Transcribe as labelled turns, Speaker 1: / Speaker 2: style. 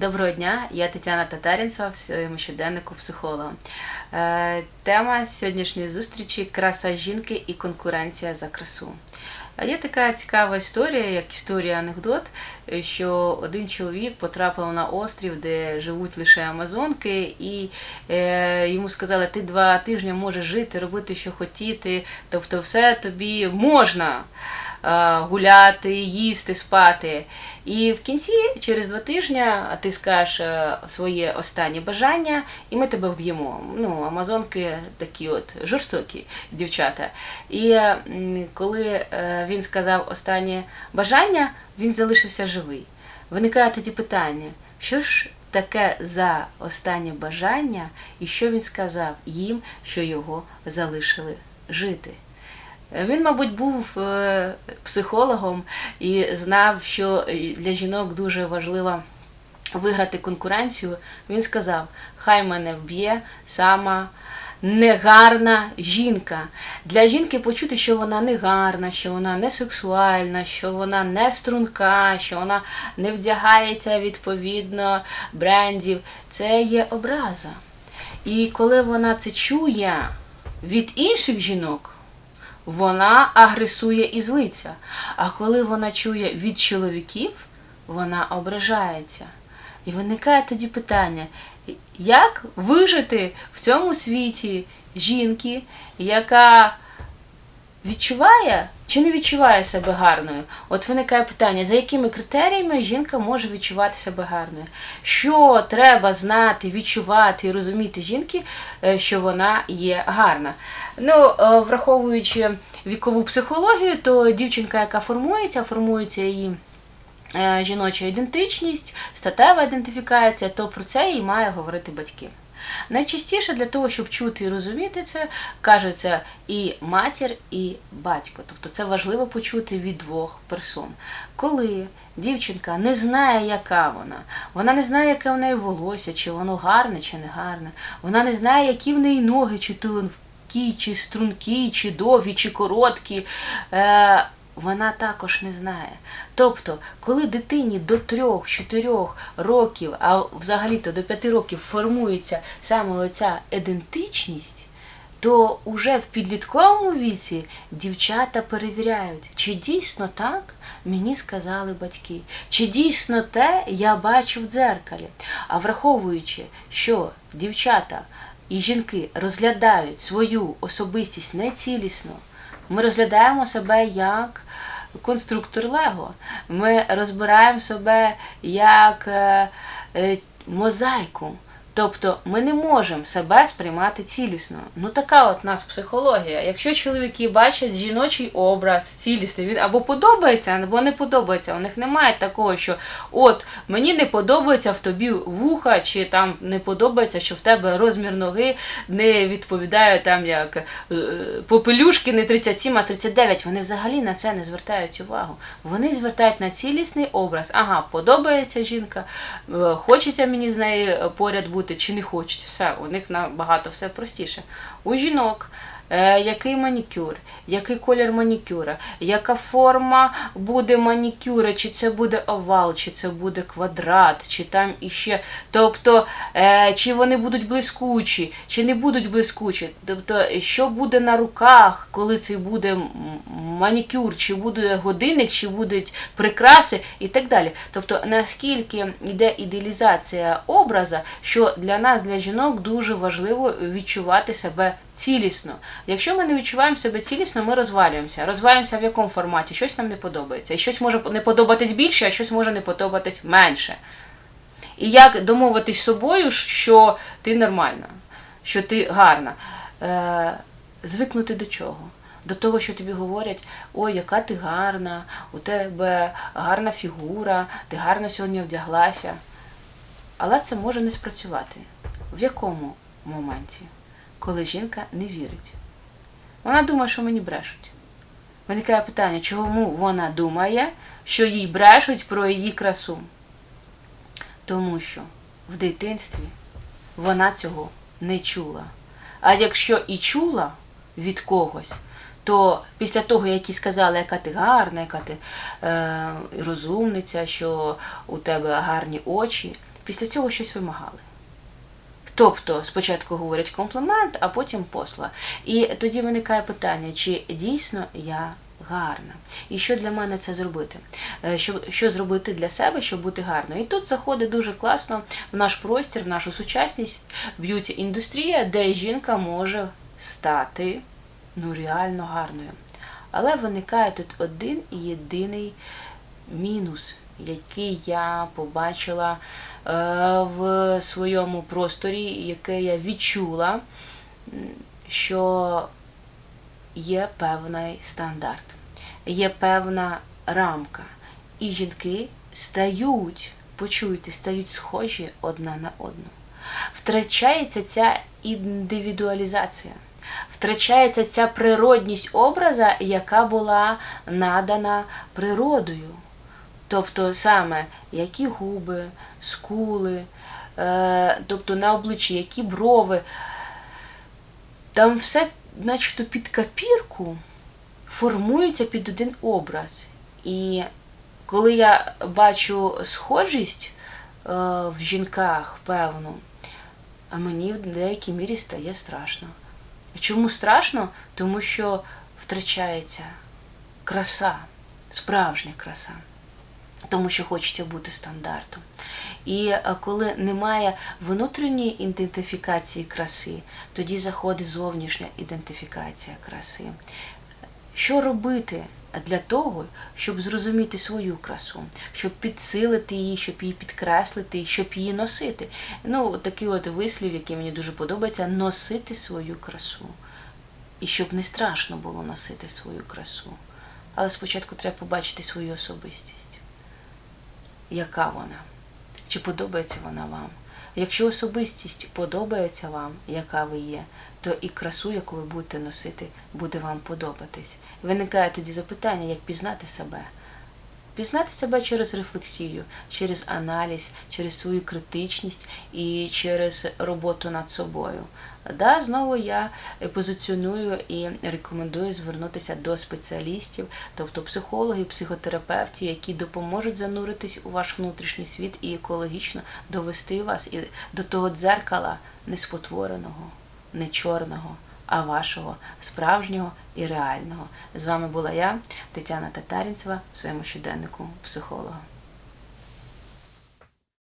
Speaker 1: Доброго дня, я Тетяна Татарінцева в своєму щоденнику психолога. Е, Тема сьогоднішньої зустрічі краса жінки і конкуренція за красу. Є така цікава історія, як історія анекдот, е, що один чоловік потрапив на острів, де живуть лише амазонки, і е, йому сказали, ти два тижні можеш жити, робити, що хотіти, тобто все тобі можна е, гуляти, їсти, спати. І в кінці, через два тижні, ти скажеш е, своє останнє бажання, і ми тебе вб'ємо. Ну, амазонки такі от жорстокі дівчата. І е, коли е, він сказав останнє бажання, він залишився живий. Виникає тоді питання, що ж таке за останнє бажання, і що він сказав їм, що його залишили жити. Він, мабуть, був е, психологом і знав, що для жінок дуже важливо виграти конкуренцію. Він сказав: хай мене вб'є сама негарна жінка. Для жінки почути, що вона не гарна, що вона не сексуальна, що вона не струнка, що вона не вдягається відповідно брендів, це є образа. І коли вона це чує від інших жінок, вона агресує і злиться. А коли вона чує від чоловіків, вона ображається. І виникає тоді питання, як вижити в цьому світі жінки, яка відчуває чи не відчуває себе гарною? От виникає питання, за якими критеріями жінка може відчувати себе гарною? Що треба знати, відчувати і розуміти жінки, е, що вона є гарна? Ну, е, враховуючи вікову психологію, то дівчинка, яка формується, формується її. е, Жіноча ідентичність, статева ідентифікація, то про це і має говорити батьки. Найчастіше для того, щоб чути і розуміти це, кажеться і матір, і батько. Тобто це важливо почути від двох персон. Коли дівчинка не знає, яка вона, вона не знає, яке в неї волосся, чи воно гарне, чи не гарне, вона не знає, які в неї ноги, чи тонкі, чи стрункі, чи довгі, чи короткі. Е- вона також не знає. Тобто, коли дитині до 3-4 років, а взагалі-то до 5 років формується саме оця ідентичність, то уже в підлітковому віці дівчата перевіряють, чи дійсно так мені сказали батьки, чи дійсно те я бачу в дзеркалі. А враховуючи, що дівчата і жінки розглядають свою особистість нецілісно, ми розглядаємо себе як конструктор Лего. Ми розбираємо себе як е, е, мозаїку. Тобто ми не можемо себе сприймати цілісно. Ну така от нас психологія. Якщо чоловіки бачать жіночий образ цілісний, він або подобається, або не подобається. У них немає такого, що от мені не подобається в тобі вуха, чи там не подобається, що в тебе розмір ноги не відповідає там як е, попелюшки не 37, а 39. Вони взагалі на це не звертають увагу. Вони звертають на цілісний образ. Ага, подобається жінка, е, хочеться мені з нею поряд бути чи не хочеться. Все, у них набагато все простіше. У жінок. Е, Який манікюр, який колір манікюра, яка форма буде манікюра, чи це буде овал, чи це буде квадрат, чи там іще. Тобто, е, чи вони будуть блискучі, чи не будуть блискучі. Тобто, що буде на руках, коли це буде манікюр, чи буде годинник, чи будуть прикраси і так далі. Тобто, наскільки йде ідеалізація образа, що для нас, для жінок, дуже важливо відчувати себе цілісно. Якщо ми не відчуваємо себе цілісно, ми розвалюємося. Розвалюємося в якому форматі? Щось нам не подобається. І щось може не подобатись більше, а щось може не подобатись менше. І як домовитись з собою, що ти нормальна, що ти гарна. Е, звикнути до чого? До того, що тобі говорять, ой, яка ти гарна, у тебе гарна фігура, ти гарно сьогодні вдяглася. Але це може не спрацювати. В якому моменті? Коли жінка не вірить. Вона думає, що мені брешуть. Виникає питання, чому вона думає, що їй брешуть про її красу? Тому що в дитинстві вона цього не чула. А якщо і чула від когось, то після того, як їй сказали, яка ти гарна, яка ти е, розумниця, що у тебе гарні очі, після цього щось вимагали. Тобто спочатку говорять комплімент, а потім посла. І тоді виникає питання, чи дійсно я гарна? І що для мене це зробити? Е, Що, що зробити для себе, щоб бути гарною? І тут заходить дуже класно в наш простір, в нашу сучасність б'юті-індустрія, де жінка може стати ну, реально гарною. Але виникає тут один єдиний мінус, який я побачила е, в своєму просторі, яке я відчула, що є певний стандарт, є певна рамка. І жінки стають, почуйте, стають схожі одна на одну. Втрачається ця індивідуалізація, втрачається ця природність образа, яка була надана природою. Тобто саме які губи, скули, е, тобто на обличчі, які брови. Там все, начебто, під копірку формується під один образ. І коли я бачу схожість е, в жінках певну, а мені в деякій мірі стає страшно. Чому страшно? Тому що втрачається краса, справжня краса тому що хочеться бути стандартом. І е, коли немає внутрішньої ідентифікації краси, тоді заходить зовнішня ідентифікація краси. Що робити для того, щоб зрозуміти свою красу, щоб підсилити її, щоб її підкреслити, щоб її носити? Ну, такий от вислів, який мені дуже подобається, носити свою красу. І щоб не страшно було носити свою красу. Але спочатку треба побачити свою особистість яка вона, чи подобається вона вам. Якщо особистість подобається вам, яка ви є, то і красу, яку ви будете носити, буде вам подобатись. Виникає тоді запитання, як пізнати себе. Пізнати себе через рефлексію, через аналіз, через свою критичність і через роботу над собою. Да, знову я позиціоную і рекомендую звернутися до спеціалістів, тобто психологів, психотерапевтів, які допоможуть зануритись у ваш внутрішній світ і екологічно довести вас і до того дзеркала не спотвореного, не чорного, а вашого справжнього і реального. З вами була я, Тетяна Татарінцева, в своєму щоденнику психолога.